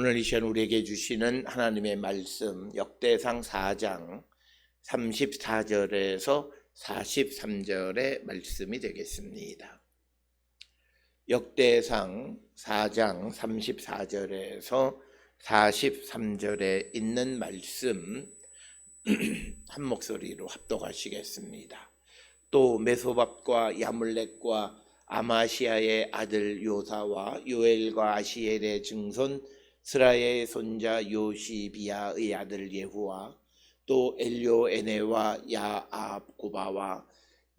오늘 이 시간 우리에게 주시는 하나님의 말씀 역대상 4장 34절에서 43절의 말씀이 되겠습니다. 역대상 4장 34절에서 43절에 있는 말씀 한 목소리로 합독하시겠습니다. 또 메소밥과 야물렉과 아마시아의 아들 요사와 요엘과 아시엘의 증손 스라의 손자 요시비아의 아들 예후와 또 엘료에네와 야아고바와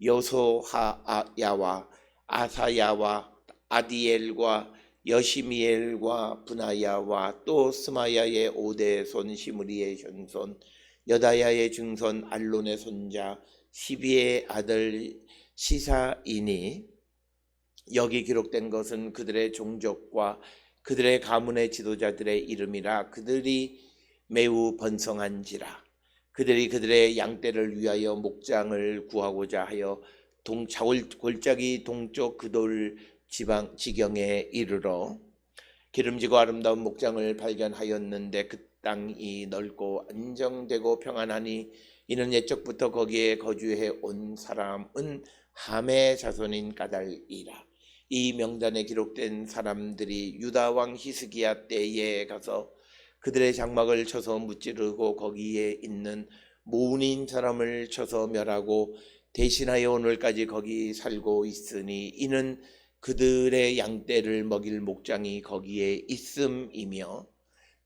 여소하야와 아사야와 아디엘과 여시미엘과 분하야와 또 스마야의 오대손 시므리의 현손 여다야의 증손 알론의 손자 시비의 아들 시사이니. 여기 기록된 것은 그들의 종족과 그들의 가문의 지도자들의 이름이라 그들이 매우 번성한지라. 그들이 그들의 양떼를 위하여 목장을 구하고자 하여 동 자골 골짜기 동쪽 그돌 지방 지경에 이르러 기름지고 아름다운 목장을 발견하였는데 그 땅이 넓고 안정되고 평안하니 이는 옛적부터 거기에 거주해 온 사람은 함의 자손인 까달이라 이 명단에 기록된 사람들이 유다 왕 히스기야 때에 가서 그들의 장막을 쳐서 무찌르고 거기에 있는 모운인 사람을 쳐서 멸하고 대신하여 오늘까지 거기 살고 있으니 이는 그들의 양떼를 먹일 목장이 거기에 있음이며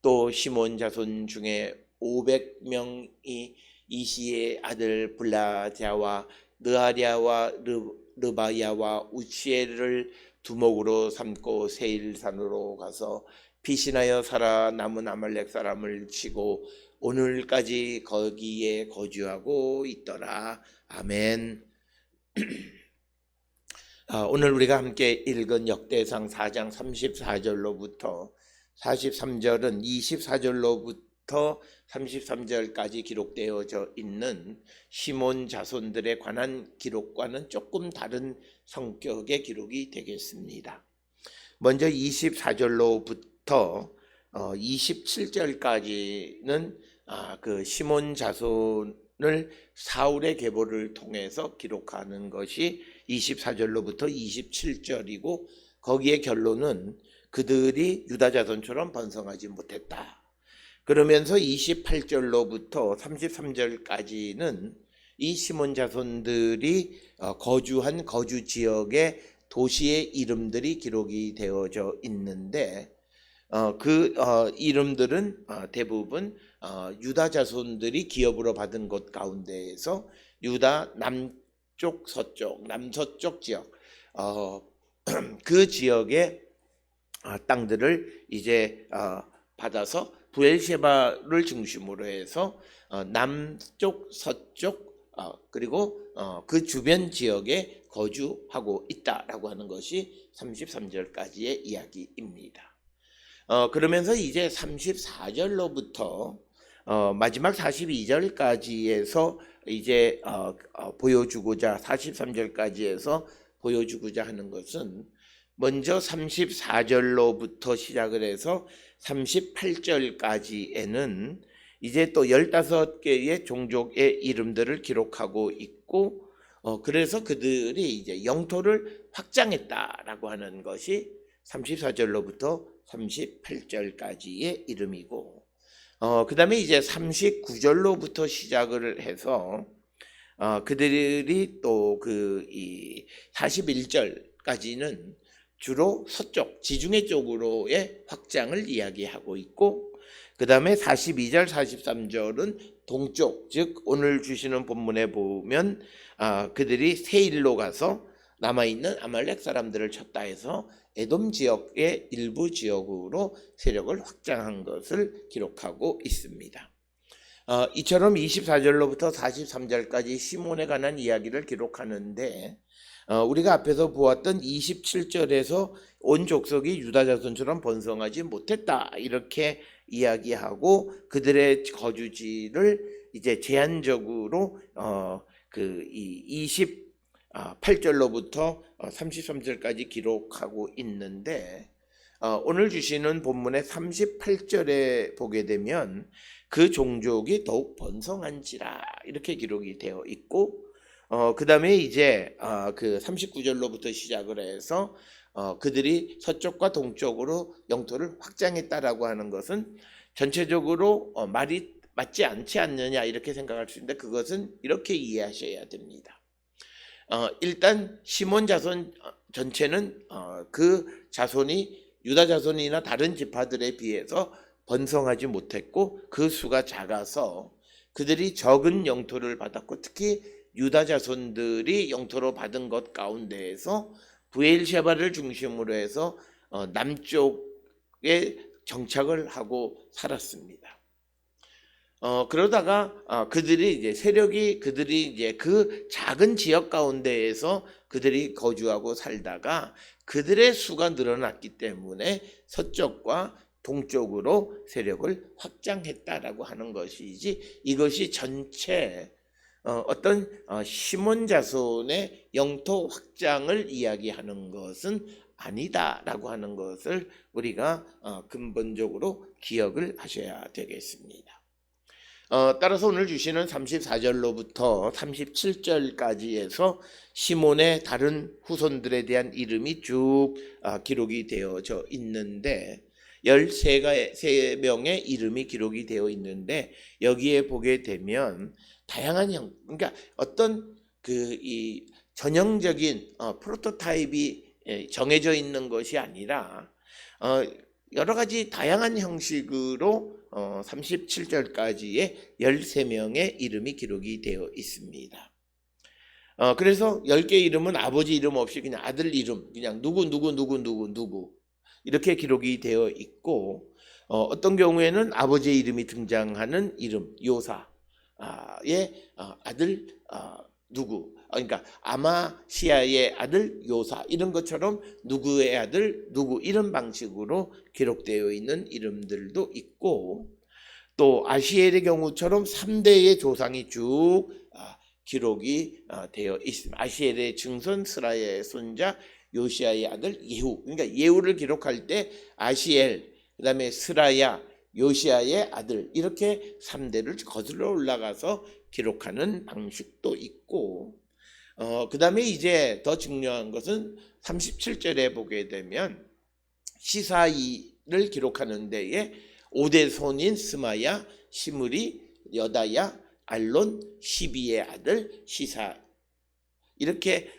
또 시몬 자손 중에 500명이 이시의 아들 블라자와 느아랴와 르, 르바야와 우치엘을 두목으로 삼고 세일산으로 가서 피신하여 살아남은 아말렉 사람을 치고 오늘까지 거기에 거주하고 있더라. 아멘. 아, 오늘 우리가 함께 읽은 역대상 4장 34절로부터 43절은 24절로부터 33절까지 기록되어져 있는 시몬 자손들에 관한 기록과는 조금 다른 성격의 기록이 되겠습니다. 먼저 24절로부터 27절까지는 아, 그 시몬 자손을 사울의 계보를 통해서 기록하는 것이 24절로부터 27절이고 거기에 결론은 그들이 유다 자손처럼 번성하지 못했다. 그러면서 28절로부터 33절까지는 이 시몬 자손들이 어, 거주한 거주 지역의 도시의 이름들이 기록이 되어져 있는데 어, 그 어, 이름들은 대부분 유다 자손들이 기업으로 받은 곳 가운데에서 유다 남쪽 서쪽 남서쪽 지역 그 지역의 땅들을 이제 받아서 부엘셰바를 중심으로 해서 남쪽 서쪽 그리고 그 주변 지역에 거주하고 있다라고 하는 것이 33절까지의 이야기입니다. 어, 그러면서 이제 34절로부터 어, 마지막 42절까지에서 이제 어, 어, 보여주고자 43절까지에서 보여주고자 하는 것은 먼저 34절로부터 시작을 해서 38절까지에는 이제 또 15개의 종족의 이름들을 기록하고 있고 어, 그래서 그들이 이제 영토를 확장했다라고 하는 것이 34절로부터 38절까지의 이름이고 어, 그 다음에 이제 39절로부터 시작을 해서 어, 그들이 또 그 이 41절까지는 주로 서쪽 지중해 쪽으로의 확장을 이야기하고 있고 그 다음에 42절 43절은 동쪽 즉 오늘 주시는 본문에 보면 아, 그들이 세일로 가서 남아있는 아말렉 사람들을 쳤다 해서 에돔 지역의 일부 지역으로 세력을 확장한 것을 기록하고 있습니다. 어, 이처럼 24절로부터 43절까지 시몬에 관한 이야기를 기록하는데 어, 우리가 앞에서 보았던 27절에서 온 족속이 유다 자손처럼 번성하지 못했다. 이렇게 이야기하고 그들의 거주지를 이제 제한적으로 어, 그이 28절로부터 33절까지 기록하고 있는데 어, 오늘 주시는 본문의 38절에 보게 되면 그 종족이 더욱 번성한지라 이렇게 기록이 되어 있고 어, 그 다음에 이제 어, 그 39절로부터 시작을 해서 어, 그들이 서쪽과 동쪽으로 영토를 확장했다라고 하는 것은 전체적으로 어, 말이 맞지 않지 않느냐 이렇게 생각할 수 있는데 그것은 이렇게 이해하셔야 됩니다. 어, 일단 시몬 자손 어, 전체는 어, 그 자손이 유다 자손이나 다른 지파들에 비해서 번성하지 못했고 그 수가 작아서 그들이 적은 영토를 받았고 특히 유다 자손들이 영토로 받은 것 가운데에서 부엘셰바를 중심으로 해서 어, 남쪽에 정착을 하고 살았습니다. 어, 그러다가 어, 그들이 이제 세력이 그들이 이제 그 작은 지역 가운데에서 그들이 거주하고 살다가 그들의 수가 늘어났기 때문에 서쪽과 동쪽으로 세력을 확장했다라고 하는 것이지 이것이 전체 어, 어떤 어, 시몬 자손의 영토 확장을 이야기하는 것은 아니다라고 하는 것을 우리가 어, 근본적으로 기억을 하셔야 되겠습니다. 어, 따라서 오늘 주시는 34절로부터 37절까지에서 시몬의 다른 후손들에 대한 이름이 쭉 아, 기록이 되어져 있는데 13명의 이름이 기록이 되어 있는데 여기에 보게 되면 다양한 형 그러니까 어떤 그 이 전형적인 어, 프로토타입이 예, 정해져 있는 것이 아니라 어, 여러 가지 다양한 형식으로 어, 37절까지의 13명의 이름이 기록이 되어 있습니다. 어, 그래서 10개 이름은 아버지 이름 없이 그냥 아들 이름, 그냥 누구, 누구, 누구, 누구, 누구. 이렇게 기록이 되어 있고, 어, 어떤 경우에는 아버지의 이름이 등장하는 이름, 요사 의 어, 아들, 어, 누구. 어, 그러니까 아마시아의 아들 요사 이런 것처럼 누구의 아들 누구 이런 방식으로 기록되어 있는 이름들도 있고 또 아시엘의 경우처럼 3대의 조상이 쭉 아, 기록이 아, 되어 있습니다. 아시엘의 증손 스라야의 손자 요시아의 아들 예후 그러니까 예후를 기록할 때 아시엘 그다음에 스라야 요시아의 아들 이렇게 3대를 거슬러 올라가서 기록하는 방식도 있고 어, 그 다음에 이제 더 중요한 것은 37절에 보게 되면 시사이를 기록하는 데에 오대손인 스마야, 시므리, 여다야, 알론, 시비의 아들 시사 이렇게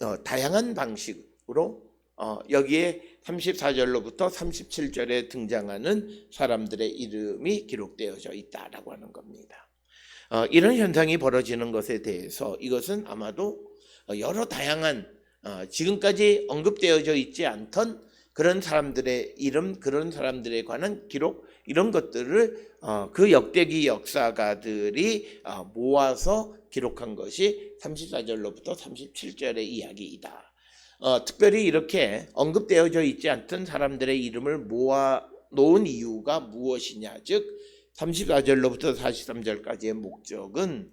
어, 다양한 방식으로 어, 여기에 34절로부터 37절에 등장하는 사람들의 이름이 기록되어져 있다라고 하는 겁니다. 어, 이런 현상이 벌어지는 것에 대해서 이것은 아마도 어, 여러 다양한 어, 지금까지 언급되어져 있지 않던 그런 사람들의 이름, 그런 사람들에 관한 기록 이런 것들을 어, 그 역대기 역사가들이 어, 모아서 기록한 것이 34절로부터 37절의 이야기이다. 어, 특별히 이렇게 언급되어져 있지 않던 사람들의 이름을 모아 놓은 이유가 무엇이냐? 즉 34절로부터 43절까지의 목적은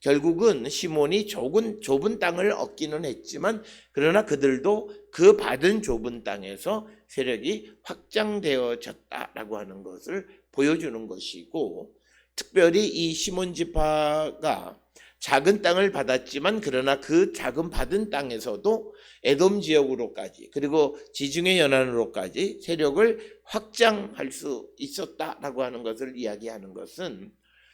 결국은 시몬이 좁은 좁은 땅을 얻기는 했지만 그러나 그들도 그 받은 좁은 땅에서 세력이 확장되어졌다라고 하는 것을 보여주는 것이고 특별히 이 시몬 지파가 작은 땅을 받았지만 그러나 그 작은 받은 땅에서도 에돔 지역으로까지 그리고 지중해 연안으로까지 세력을 확장할 수 있었다라고 하는 것을 이야기하는 것은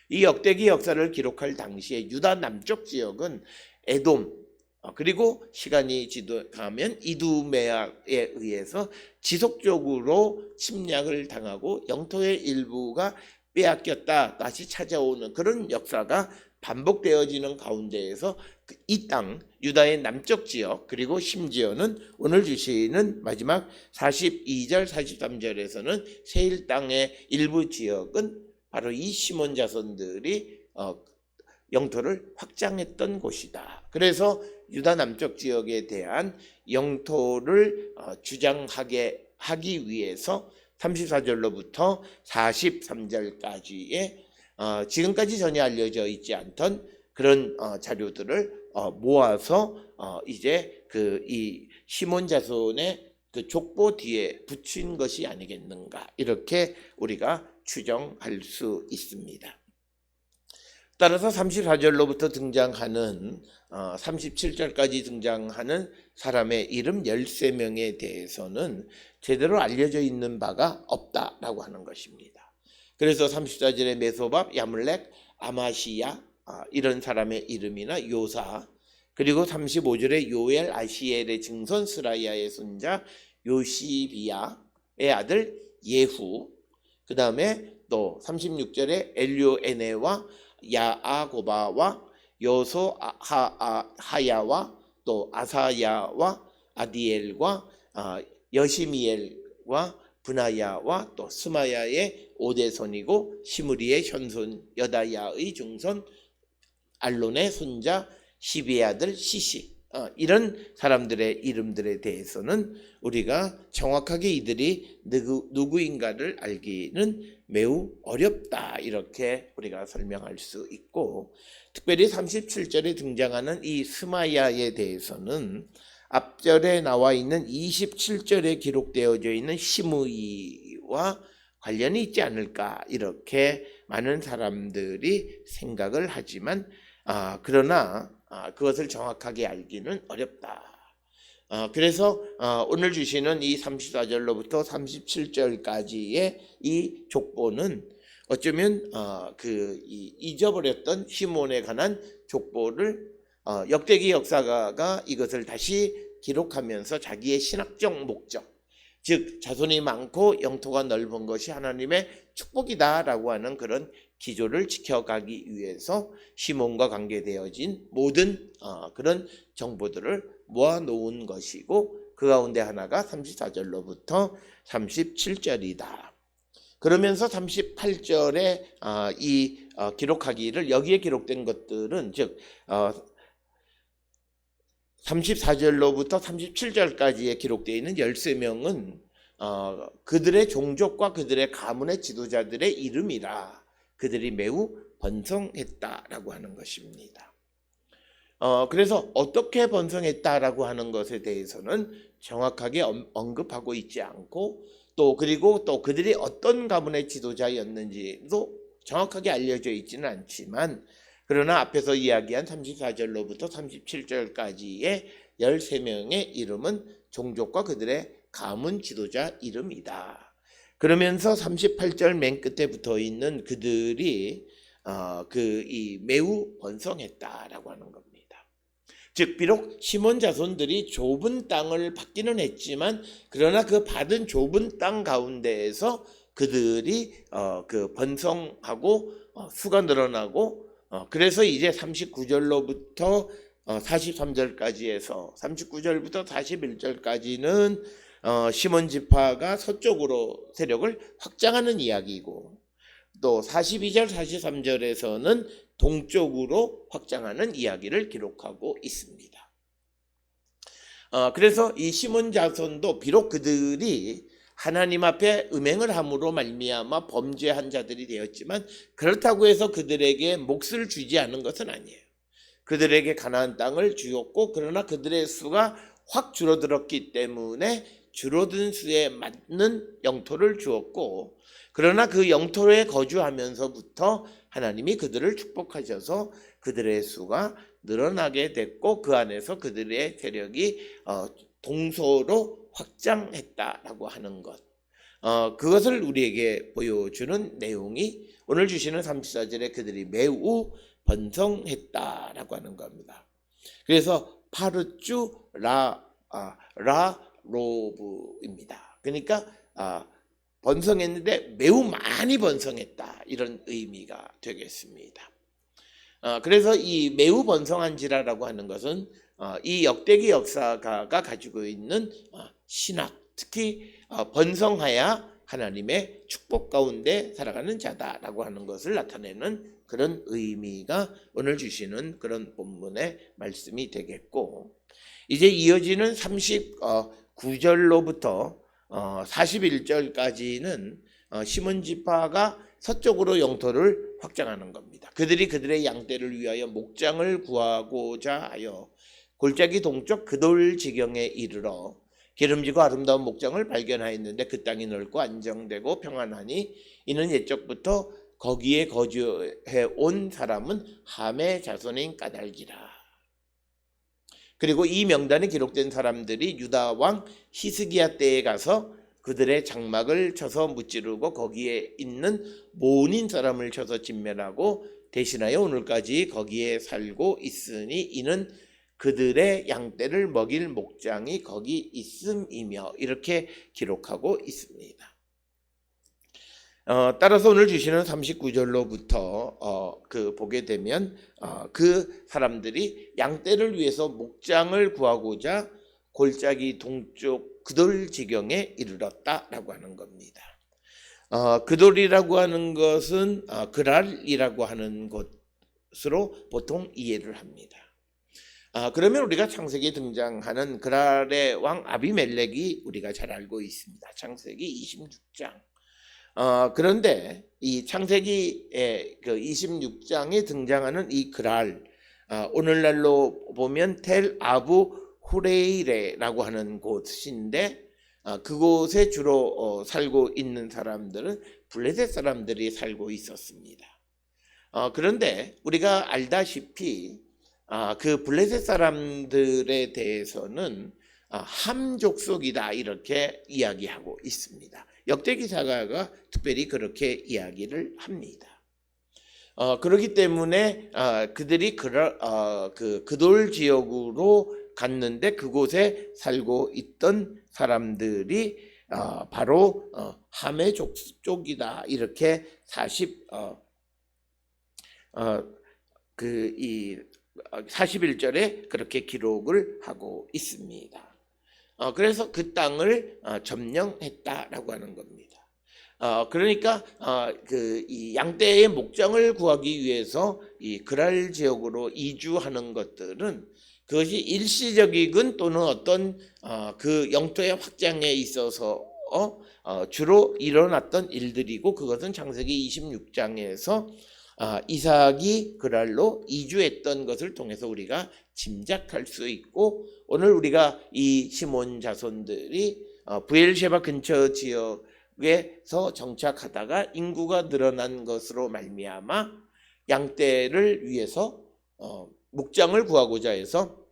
이 역대기 역사를 기록할 당시에 유다 남쪽 지역은 에돔 어, 그리고 시간이 지나가면 이두메아에 의해서 지속적으로 침략을 당하고 영토의 일부가 빼앗겼다 다시 찾아오는 그런 역사가 반복되어지는 가운데에서 그이땅 유다의 남쪽 지역 그리고 심지어는 오늘 주시는 마지막 42절 43절에서는 세일 땅의 일부 지역은 바로 이 시몬 자손들이 어, 영토를 확장했던 곳이다. 그래서 유다 남쪽 지역에 대한 영토를 어, 주장하게 하기 위해서 34절로부터 43절까지의 어, 지금까지 전혀 알려져 있지 않던 그런 어, 자료들을 어, 모아서 어, 이제 그 이 시몬 자손의 그 족보 뒤에 붙인 것이 아니겠는가 이렇게 우리가 추정할 수 있습니다. 따라서 34절로부터 등장하는 어, 37절까지 등장하는 사람의 이름 13명에 대해서는 제대로 알려져 있는 바가 없다라고 하는 것입니다. 그래서 34절에 메소밥, 야물렉, 아마시야 아, 이런 사람의 이름이나 요사 그리고 35절에 요엘, 아시엘의 증손 스라이아의 손자 요시비야의 아들 예후 그 다음에 또 36절에 엘료에네와 야아고바와 여소 아- 하, 아, 또 아사야와 아디엘과 아, 여시미엘과 분하야와 또 스마야의 오대손이고 시므리의 현손 여다야의 중손 알론의 손자 시비의 아들 시시. 어, 이런 사람들의 이름들에 대해서는 우리가 정확하게 이들이 누구, 누구인가를 알기는 매우 어렵다 이렇게 우리가 설명할 수 있고 특별히 37절에 등장하는 이 스마야에 대해서는 앞절에 나와 있는 27절에 기록되어져 있는 시므이와 관련이 있지 않을까 이렇게 많은 사람들이 생각을 하지만 아, 그러나 아, 그것을 정확하게 알기는 어렵다. 아, 그래서 아, 오늘 주시는 이 34절로부터 37절까지의 이 족보는 어쩌면 어, 그 이- 잊어버렸던 시몬에 관한 족보를 어, 역대기 역사가가 이것을 다시 기록하면서 자기의 신학적 목적, 즉 자손이 많고 영토가 넓은 것이 하나님의 축복이다라고 하는 그런 기조를 지켜가기 위해서 시몬과 관계되어진 모든 어, 그런 정보들을 모아놓은 것이고 그 가운데 하나가 34절로부터 37절이다. 그러면서 38절에 어, 이 어, 기록하기를 여기에 기록된 것들은 즉 어, 34절로부터 37절까지에 기록되어 있는 13명은 어, 그들의 종족과 그들의 가문의 지도자들의 이름이라 그들이 매우 번성했다라고 하는 것입니다. 어, 그래서 어떻게 번성했다라고 하는 것에 대해서는 정확하게 언- 언급하고 있지 않고 또 그리고 또 그들이 어떤 가문의 지도자였는지도 정확하게 알려져 있지는 않지만 그러나 앞에서 이야기한 34절로부터 37절까지의 13명의 이름은 종족과 그들의 가문 지도자 이름이다. 그러면서 38절 맨 끝에 붙어 있는 그들이 어, 그이 매우 번성했다라고 하는 겁니다. 즉 비록 시몬 자손들이 좁은 땅을 받기는 했지만 그러나 그 받은 좁은 땅 가운데에서 그들이 어, 그 번성하고 어, 수가 늘어나고 어, 그래서 이제 39절로부터 어, 43절까지 해서 39절부터 41절까지는 어, 시몬 지파가 서쪽으로 세력을 확장하는 이야기고 또 42절 43절에서는 동쪽으로 확장하는 이야기를 기록하고 있습니다. 어, 그래서 이 시몬 자손도 비록 그들이 하나님 앞에 음행을 함으로 말미암아 범죄한 자들이 되었지만 그렇다고 해서 그들에게 몫을 주지 않은 것은 아니에요. 그들에게 가나안 땅을 주었고 그러나 그들의 수가 확 줄어들었기 때문에 줄어든 수에 맞는 영토를 주었고 그러나 그 영토에 거주하면서부터 하나님이 그들을 축복하셔서 그들의 수가 늘어나게 됐고 그 안에서 그들의 세력이 어, 동서로 확장했다라고 하는 것. 어, 그것을 우리에게 보여주는 내용이 오늘 주시는 34절에 그들이 매우 번성했다라고 하는 겁니다. 그래서 파르쭈 라, 아, 라 로브입니다. 그러니까 아, 번성했는데 매우 많이 번성했다 이런 의미가 되겠습니다. 어, 그래서 이 매우 번성한지라라고 하는 것은 어, 이 역대기 역사가가 가지고 있는 어, 신학, 특히 어, 번성하야 하나님의 축복 가운데 살아가는 자다라고 하는 것을 나타내는 그런 의미가 오늘 주시는 그런 본문의 말씀이 되겠고 이제 이어지는 39절로부터 어, 41절까지는 어, 시몬 지파가 서쪽으로 영토를 확장하는 겁니다. 그들이 그들의 양떼를 위하여 목장을 구하고자 하여 골짜기 동쪽 그돌 지경에 이르러 기름지고 아름다운 목장을 발견하였는데 그 땅이 넓고 안정되고 평안하니 이는 옛적부터 거기에 거주해 온 사람은 함의 자손인 까닭이라. 그리고 이 명단에 기록된 사람들이 유다 왕 히스기야 때에 가서 그들의 장막을 쳐서 무찌르고 거기에 있는 모은인 사람을 쳐서 진멸하고 대신하여 오늘까지 거기에 살고 있으니 이는 그들의 양떼를 먹일 목장이 거기 있음이며 이렇게 기록하고 있습니다. 어, 따라서 오늘 주시는 39절로부터 어, 그 보게 되면 어, 그 사람들이 양떼를 위해서 목장을 구하고자 골짜기 동쪽 그돌 지경에 이르렀다라고 하는 겁니다. 어, 그돌이라고 하는 것은 어, 그랄이라고 하는 곳으로 보통 이해를 합니다. 아, 그러면 우리가 창세기에 등장하는 그랄의 왕 아비멜렉이 우리가 잘 알고 있습니다. 창세기 26장. 어, 그런데 이 창세기의 그 26장에 등장하는 이 그랄, 아, 오늘날로 보면 텔 아부 후레이레라고 하는 곳인데 아, 그곳에 주로 어, 살고 있는 사람들은 블레셋 사람들이 살고 있었습니다. 어, 그런데 우리가 알다시피 아, 그 블레셋 사람들에 대해서는 아, 함 족속이다 이렇게 이야기하고 있습니다. 역대기사가 특별히 그렇게 이야기를 합니다. 어, 그렇기 때문에 어, 그들이 그러, 어, 그 그돌 지역으로 갔는데 그곳에 살고 있던 사람들이 어, 바로 어, 함의 족속이다 이렇게 40 어, 어, 그이 41절에 그렇게 기록을 하고 있습니다. 어, 그래서 그 땅을 어, 점령했다라고 하는 겁니다. 어, 그러니까 어, 그이 양떼의 목장을 구하기 위해서 이 그랄 지역으로 이주하는 것들은 그것이 일시적이건 또는 어떤 어, 그 영토의 확장에 있어서 주로 일어났던 일들이고 그것은 창세기 26장에서 아, 이삭이 그랄로 이주했던 것을 통해서 우리가 짐작할 수 있고 오늘 우리가 이 시몬 자손들이 어, 부엘셰바 근처 지역에서 정착하다가 인구가 늘어난 것으로 말미암아 양떼를 위해서 어, 목장을 구하고자 해서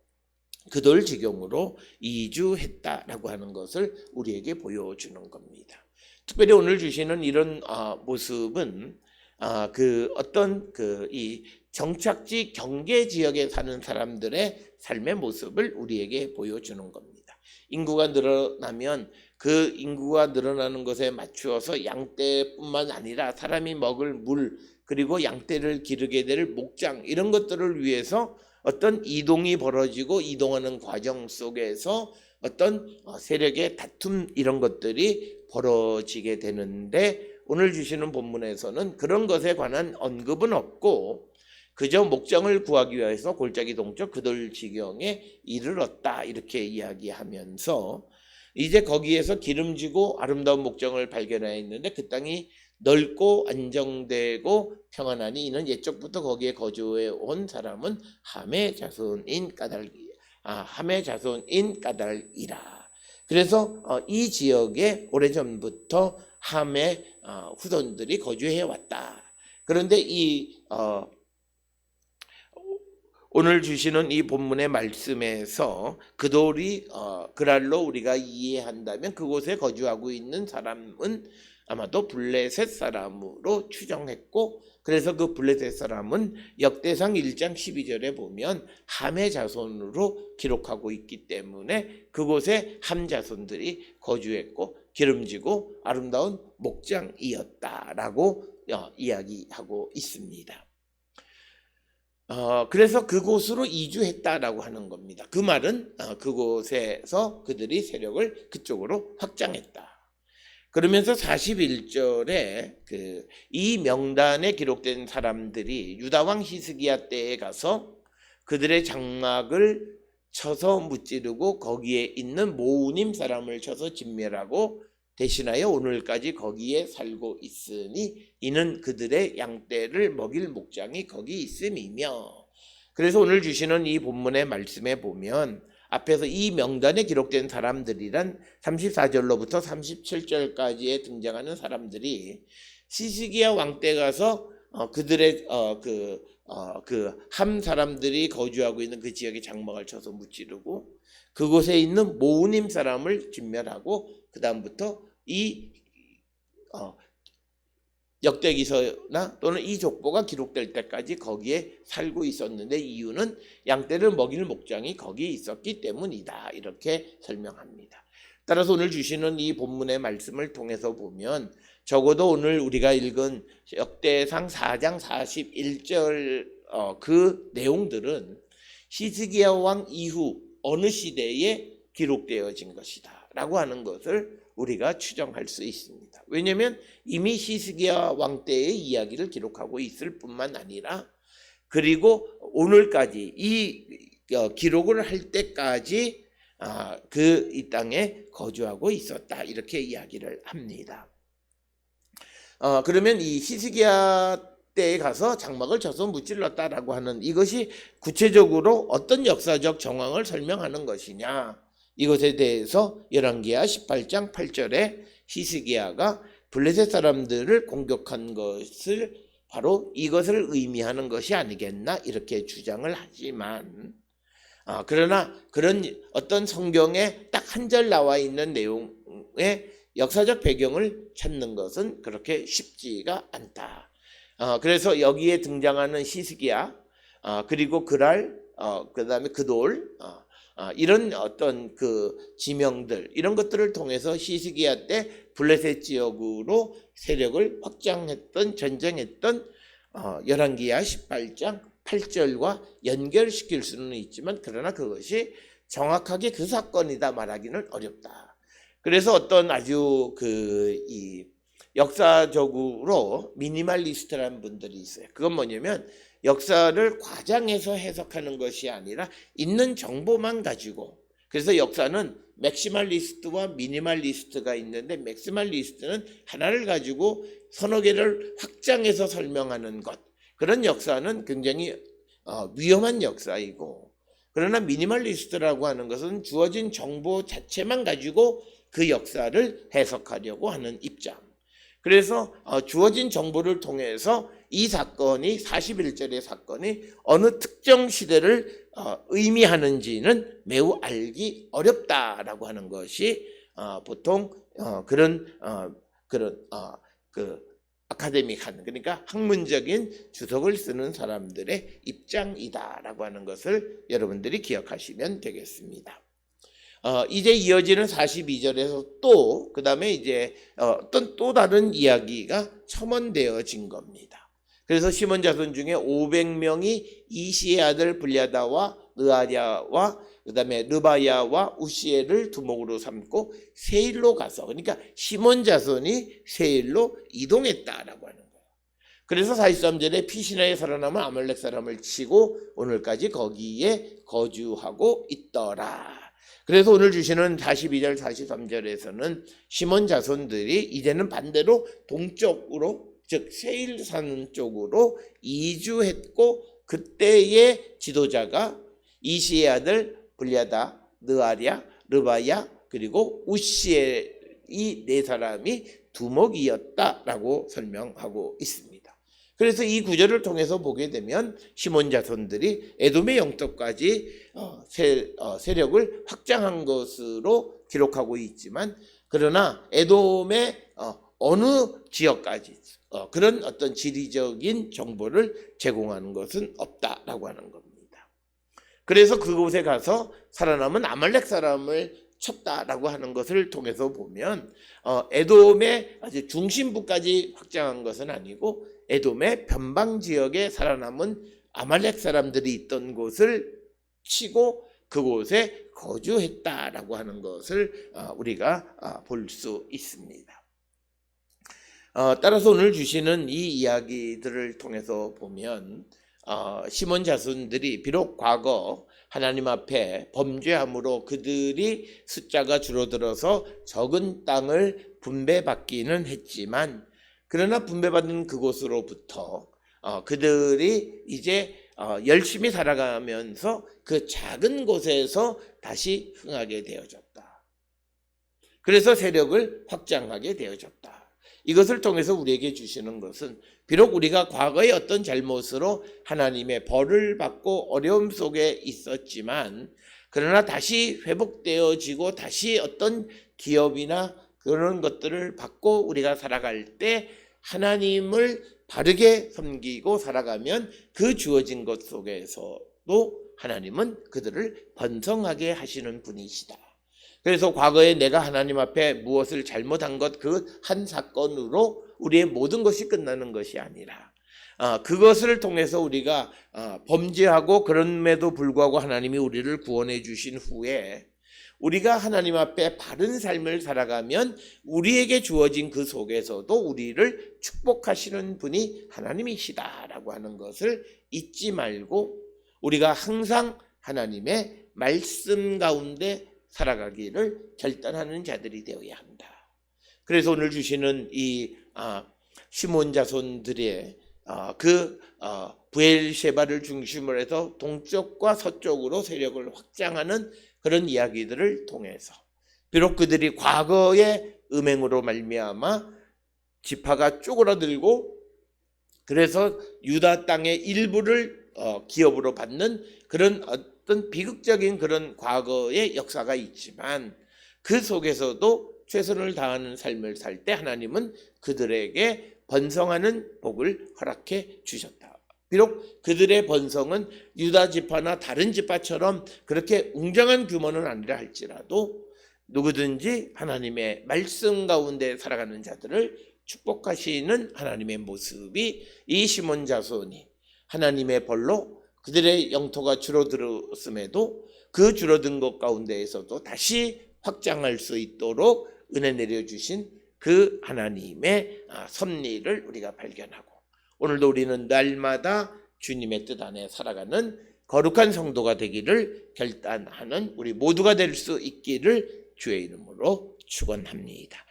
그돌 지경으로 이주했다라고 하는 것을 우리에게 보여주는 겁니다. 특별히 오늘 주시는 이런 아, 모습은 아, 그 어떤 그 이 정착지 경계 지역에 사는 사람들의 삶의 모습을 우리에게 보여주는 겁니다. 인구가 늘어나면 그 인구가 늘어나는 것에 맞추어서 양떼뿐만 아니라 사람이 먹을 물 그리고 양떼를 기르게 될 목장 이런 것들을 위해서 어떤 이동이 벌어지고 이동하는 과정 속에서 어떤 어, 세력의 다툼 이런 것들이 벌어지게 되는데 오늘 주시는 본문에서는 그런 것에 관한 언급은 없고 그저 목장을 구하기 위해서 골짜기 동쪽 그들 지경에 이르렀다 이렇게 이야기하면서 이제 거기에서 기름지고 아름다운 목장을 발견하였는데 그 땅이 넓고 안정되고 평안하니 이는 옛적부터 거기에 거주해 온 사람은 함의 자손인 까닭 아 함의 자손인 까닭이라. 그래서 어, 이 지역에 오래전부터 함의 어, 후손들이 거주해 왔다. 그런데 이 어, 오늘 주시는 이 본문의 말씀에서 그 돌이 어, 그랄로 우리가 이해한다면 그곳에 거주하고 있는 사람은 아마도 블레셋 사람으로 추정했고 그래서 그 블레셋 사람은 역대상 1장 12절에 보면 함의 자손으로 기록하고 있기 때문에 그곳에 함 자손들이 거주했고 기름지고 아름다운 목장이었다라고 어, 이야기하고 있습니다. 어, 그래서 그곳으로 이주했다라고 하는 겁니다. 그 말은 어, 그곳에서 그들이 세력을 그쪽으로 확장했다. 그러면서 41절에 그 이 명단에 기록된 사람들이 유다 왕 히스기야 때에 가서 그들의 장막을 쳐서 무찌르고 거기에 있는 모우님 사람을 쳐서 진멸하고 대신하여 오늘까지 거기에 살고 있으니 이는 그들의 양떼를 먹일 목장이 거기 있음이며. 그래서 오늘 주시는 이 본문의 말씀에 보면 앞에서 이 명단에 기록된 사람들이란 34절로부터 37절까지에 등장하는 사람들이 시시기야 왕 때 가서 어, 그들의 어, 그, 어, 그함 사람들이 거주하고 있는 그 지역에 장막을 쳐서 무찌르고 그곳에 있는 모우님 사람을 진멸하고 그 다음부터 이 어, 역대기서나 또는 이 족보가 기록될 때까지 거기에 살고 있었는데 이유는 양떼를 먹일 목장이 거기에 있었기 때문이다 이렇게 설명합니다. 따라서 오늘 주시는 이 본문의 말씀을 통해서 보면 적어도 오늘 우리가 읽은 역대상 4장 41절 어, 그 내용들은 히스기야 왕 이후 어느 시대에 기록되어진 것이다 라고 하는 것을 우리가 추정할 수 있습니다. 왜냐하면 이미 히스기야 왕 때의 이야기를 기록하고 있을 뿐만 아니라 그리고 오늘까지 이 어, 기록을 할 때까지 아, 그이 땅에 거주하고 있었다 이렇게 이야기를 합니다. 어, 그러면 이 히스기야 때에 가서 장막을 쳐서 무찔렀다라고 하는 이것이 구체적으로 어떤 역사적 정황을 설명하는 것이냐 이것에 대해서 열왕기하 18장 8절에 히스기야가 블레셋 사람들을 공격한 것을 바로 이것을 의미하는 것이 아니겠나 이렇게 주장을 하지만 아, 그러나 그런 어떤 성경에 딱 한 절 나와 있는 내용의 역사적 배경을 찾는 것은 그렇게 쉽지가 않다. 어, 그래서 여기에 등장하는 시스기야 어, 그리고 그랄 어, 그 다음에 그돌 어, 어, 이런 어떤 그 지명들 이런 것들을 통해서 시스기야 때 블레셋 지역으로 세력을 확장했던 전쟁했던 어, 열왕기야 18장 8절과 연결시킬 수는 있지만 그러나 그것이 정확하게 그 사건이다 말하기는 어렵다. 그래서 어떤 아주 그 이 역사적으로 미니멀리스트라는 분들이 있어요. 그건 뭐냐면 역사를 과장해서 해석하는 것이 아니라 있는 정보만 가지고. 그래서 역사는 맥시멀리스트와 미니멀리스트가 있는데 맥시멀리스트는 하나를 가지고 서너 개를 확장해서 설명하는 것. 그런 역사는 굉장히 어, 위험한 역사이고. 그러나 미니멀리스트라고 하는 것은 주어진 정보 자체만 가지고 그 역사를 해석하려고 하는 입장. 그래서 어, 주어진 정보를 통해서 이 사건이 41절의 사건이 어느 특정 시대를 어, 의미하는지는 매우 알기 어렵다라고 하는 것이 어, 보통 어, 그런 어, 그런 어, 그 아카데믹한 그러니까 학문적인 주석을 쓰는 사람들의 입장이다라고 하는 것을 여러분들이 기억하시면 되겠습니다. 어, 이제 이어지는 42절에서 또 그 다음에 이제 어, 어떤 또 다른 이야기가 첨언되어진 겁니다. 그래서 시몬 자손 중에 500명이 이시의 아들 블야다와 느아랴와 그다음에 르바야와 우시엘을 두목으로 삼고 세일로 가서 그러니까 시몬 자손이 세일로 이동했다라고 하는 거예요. 그래서 43절에 피시나에 살아남은 아말렉 사람을 치고 오늘까지 거기에 거주하고 있더라. 그래서 오늘 주시는 42절 43절에서는 시몬 자손들이 이제는 반대로 동쪽으로 즉 세일산 쪽으로 이주했고 그때의 지도자가 이시의 아들 블야다, 느아랴, 르바야 그리고 우시엘 이네 사람이 두목이었다라고 설명하고 있습니다. 그래서 이 구절을 통해서 보게 되면 시몬 자손들이 에돔의 영토까지 어, 세, 어, 세력을 확장한 것으로 기록하고 있지만 그러나 에돔의 어, 어느 지역까지 어, 그런 어떤 지리적인 정보를 제공하는 것은 없다라고 하는 겁니다. 그래서 그곳에 가서 살아남은 아말렉 사람을 쳤다라고 하는 것을 통해서 보면 어, 에돔의 아주 중심부까지 확장한 것은 아니고 에돔의 변방 지역에 살아남은 아말렉 사람들이 있던 곳을 치고 그곳에 거주했다라고 하는 것을 어, 우리가 볼 수 있습니다. 어, 따라서 오늘 주시는 이 이야기들을 통해서 보면 어, 시몬 자손들이 비록 과거 하나님 앞에 범죄함으로 그들이 숫자가 줄어들어서 적은 땅을 분배받기는 했지만 그러나 분배받은 그곳으로부터 어, 그들이 이제 어, 열심히 살아가면서 그 작은 곳에서 다시 흥하게 되어졌다. 그래서 세력을 확장하게 되어졌다. 이것을 통해서 우리에게 주시는 것은 비록 우리가 과거의 어떤 잘못으로 하나님의 벌을 받고 어려움 속에 있었지만 그러나 다시 회복되어지고 다시 어떤 기업이나 그런 것들을 받고 우리가 살아갈 때 하나님을 바르게 섬기고 살아가면 그 주어진 것 속에서도 하나님은 그들을 번성하게 하시는 분이시다. 그래서 과거에 내가 하나님 앞에 무엇을 잘못한 것 그 한 사건으로 우리의 모든 것이 끝나는 것이 아니라 아, 그것을 통해서 우리가 아, 범죄하고 그럼에도 불구하고 하나님이 우리를 구원해 주신 후에 우리가 하나님 앞에 바른 삶을 살아가면 우리에게 주어진 그 속에서도 우리를 축복하시는 분이 하나님이시다라고 하는 것을 잊지 말고 우리가 항상 하나님의 말씀 가운데 살아가기를 결단하는 자들이 되어야 한다. 그래서 오늘 주시는 이 아, 시몬 자손들의 아, 그 아, 부엘셰바를 중심으로 해서 동쪽과 서쪽으로 세력을 확장하는 그런 이야기들을 통해서 비록 그들이 과거의 음행으로 말미암아 지파가 쪼그라들고 그래서 유다 땅의 일부를 어, 기업으로 받는 그런 어떤 비극적인 그런 과거의 역사가 있지만 그 속에서도 최선을 다하는 삶을 살 때 하나님은 그들에게 번성하는 복을 허락해 주셨다. 비록 그들의 번성은 유다 지파나 다른 지파처럼 그렇게 웅장한 규모는 아니라 할지라도 누구든지 하나님의 말씀 가운데 살아가는 자들을 축복하시는 하나님의 모습이 이 시몬 자손이 하나님의 벌로 그들의 영토가 줄어들었음에도 그 줄어든 것 가운데에서도 다시 확장할 수 있도록 은혜 내려주신 그 하나님의 아, 섭리를 우리가 발견하고 오늘도 우리는 날마다 주님의 뜻 안에 살아가는 거룩한 성도가 되기를 결단하는 우리 모두가 될 수 있기를 주의 이름으로 축원합니다.